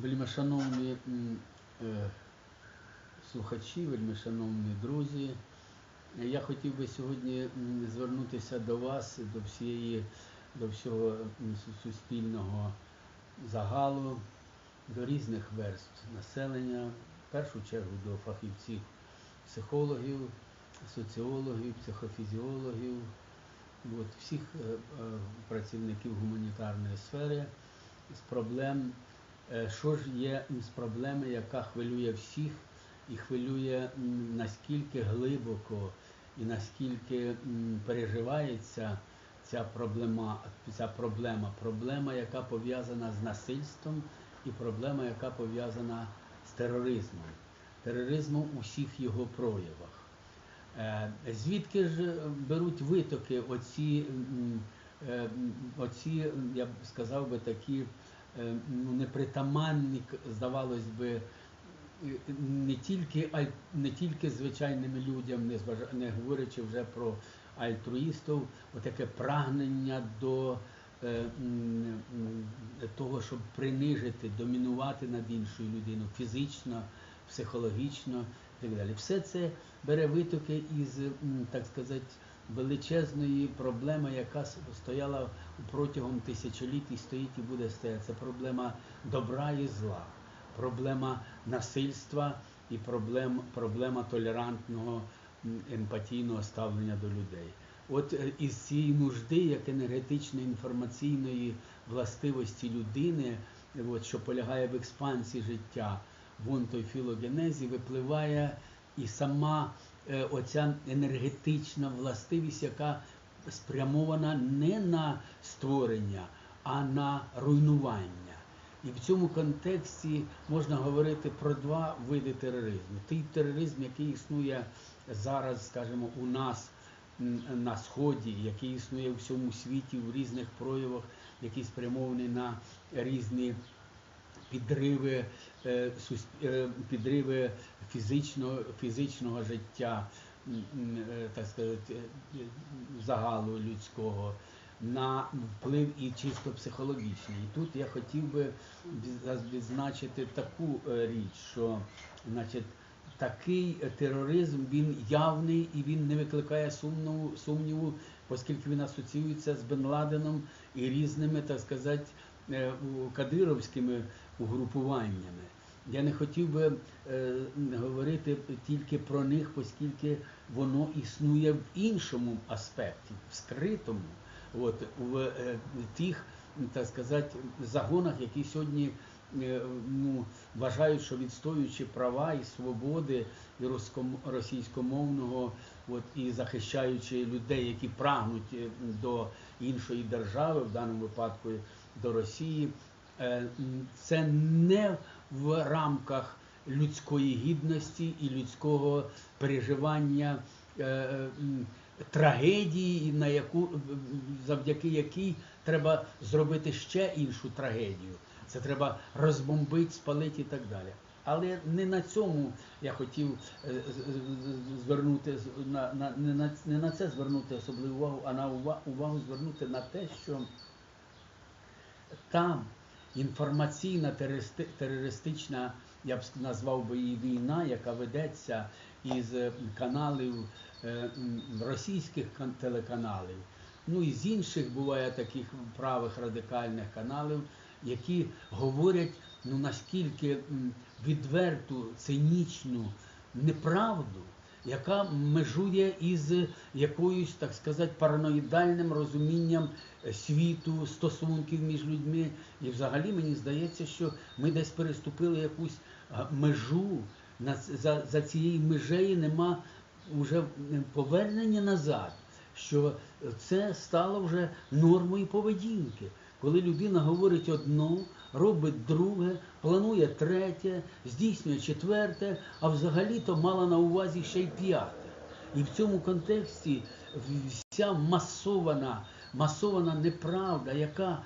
Вельмишановні е, слухачі, вельмишановні друзі, я хотів би сьогодні звернутися до вас, до всієї, до всього суспільного загалу, до різних верств населення, в першу чергу до фахівців, психологів, соціологів, психофізіологів, от, всіх е, е, працівників гуманітарної сфери з проблем, що ж є з проблеми, яка хвилює всіх і хвилює наскільки глибоко і наскільки переживається ця проблема, ця проблема, проблема, яка пов'язана з насильством, і проблема, яка пов'язана з тероризмом, тероризмом у всіх його проявах. Е, Звідки ж беруть витоки оці, е, оці, я б сказав би, такі е, ну, непритаманні, здавалось би, е, не тільки, не тільки звичайним людям, не, не говорячи вже про альтруїстів, отаке прагнення до е, того, щоб принижити, домінувати над іншою людиною фізично, психологічно так далі. Все це бере витоки із, так сказати, величезної проблеми, яка стояла протягом тисячоліть і стоїть і буде стояти. Це проблема добра і зла, проблема насильства і проблем, проблема толерантного емпатійного ставлення до людей. От е, із цієї нужди, як енергетичної інформаційної властивості людини, от, що полягає в експансії життя, в онтофілогенезі, випливає і сама е, оця енергетична властивість, яка спрямована не на створення, а на руйнування. І в цьому контексті можна говорити про два види тероризму. Той тероризм, який існує зараз, скажімо, у нас на сході, який існує у всьому світі в різних проявах, який спрямований на різні підриви, е, е, підриви фізичного, фізичного життя, е, так сказати, загалу людського, на вплив і чисто психологічний. І тут я хотів би відзначити таку річ, що значить, такий тероризм він явний і він не викликає сумніву, сумніву, оскільки він асоціюється з Бен Ладеном і різними, так сказати, кадировськими угрупуваннями. Я не хотів би е, говорити тільки про них, оскільки воно існує в іншому аспекті, в скритому, от, в е, тих, так сказати, загонах, які сьогодні е, ну, вважають, що відстоюючи права і свободи і російськомовного, от, і захищаючи людей, які прагнуть е, до іншої держави, в даному випадку до Росії, це не в рамках людської гідності і людського переживання е, е, трагедії, на яку завдяки якій треба зробити ще іншу трагедію. Це треба розбомбити, спалити і так далі. Але не на цьому я хотів е, звернути на, на, не, на, це звернути особливу увагу, а на ува- увагу звернути на те, що там інформаційна терористична, я б назвав би її війна, яка ведеться із е, каналів е, російських телеканалів, ну і з інших буває таких правих радикальних каналів, які говорять ну наскільки відверту, цинічну неправду, яка межує із якоюсь, так сказати, параноїдальним розумінням світу, стосунків між людьми. І взагалі мені здається, що ми десь переступили якусь межу. За, за цією межею нема вже повернення назад, що це стало вже нормою поведінки. Коли людина говорить одно, робить друге, планує третє, здійснює четверте, а взагалі-то мала на увазі ще й п'яте. І в цьому контексті вся масована, масована неправда, яка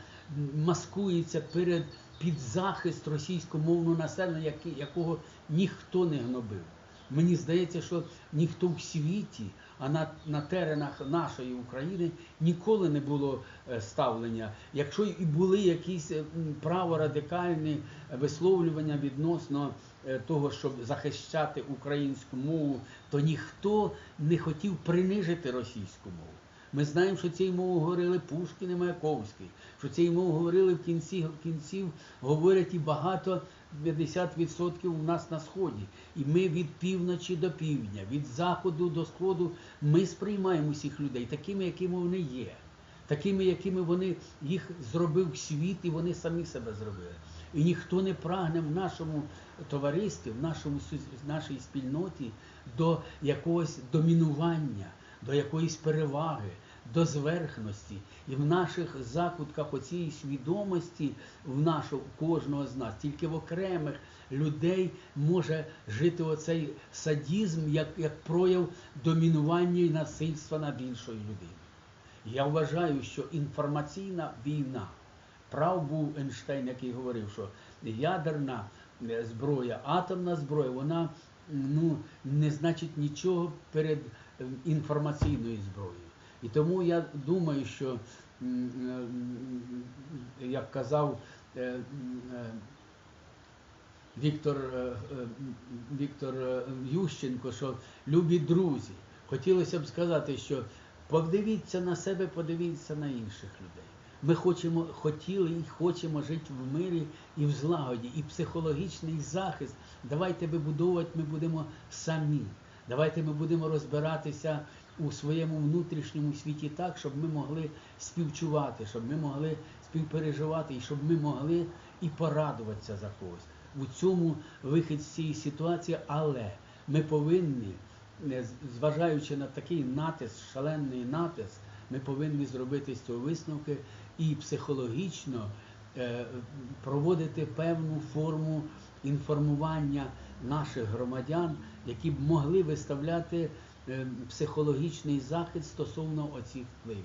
маскується перед під захист російськомовного населення, якого ніхто не гнобив. Мені здається, що ніхто в світі, а на, на теренах нашої України ніколи не було е, ставлення. Якщо і були якісь е, праворадикальні висловлювання відносно е, того, щоб захищати українську мову, то ніхто не хотів принижити російську мову. Ми знаємо, що цією мовою говорили Пушкін і Маяковський, що цією мовою говорили в кінці в кінців, говорять і багато 50% у нас на сході. І ми від півночі до півдня, від заходу до сходу, ми сприймаємо всіх людей такими, якими вони є, такими, якими вони їх зробив світ, і вони самі себе зробили. І ніхто не прагне в нашому товаристві, в нашому в нашій спільноті до якогось домінування, до якоїсь переваги, до зверхності. І в наших закутках оцієї свідомості в нашого кожного з нас, тільки в окремих людей може жити оцей садізм як, як прояв домінування і насильства над іншою людиною. Я вважаю, що інформаційна війна, прав був Ейнштейн, який говорив, що ядерна е, зброя, атомна зброя, вона ну, не значить нічого перед е, інформаційною зброєю. І тому я думаю, що, м, як казав е, е, Віктор, е, е, Віктор е, Ющенко, що любі друзі, хотілося б сказати, що подивіться на себе, подивіться на інших людей. Ми хочемо, хотіли і хочемо жити в мирі і в злагоді, і психологічний захист. Давайте вибудовувати ми будемо самі. Давайте ми будемо розбиратися у своєму внутрішньому світі так, щоб ми могли співчувати, щоб ми могли співпереживати, і щоб ми могли і порадуватися за когось. У цьому вихід з цієї ситуації, але ми повинні, зважаючи на такий натиск, шалений натиск, ми повинні зробити з цього висновки і психологічно е, проводити певну форму інформування наших громадян, які б могли виставляти психологічний захист стосовно оцих впливів.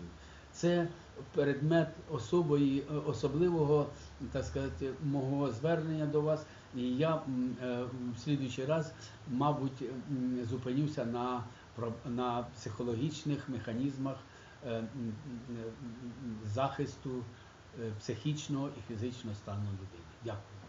Це предмет особої, е, особливого, так сказати, мого звернення до вас. І я е, в слідуючий раз, мабуть, зупинюся на, на психологічних механізмах е, захисту е, психічного і фізичного стану людини. Дякую.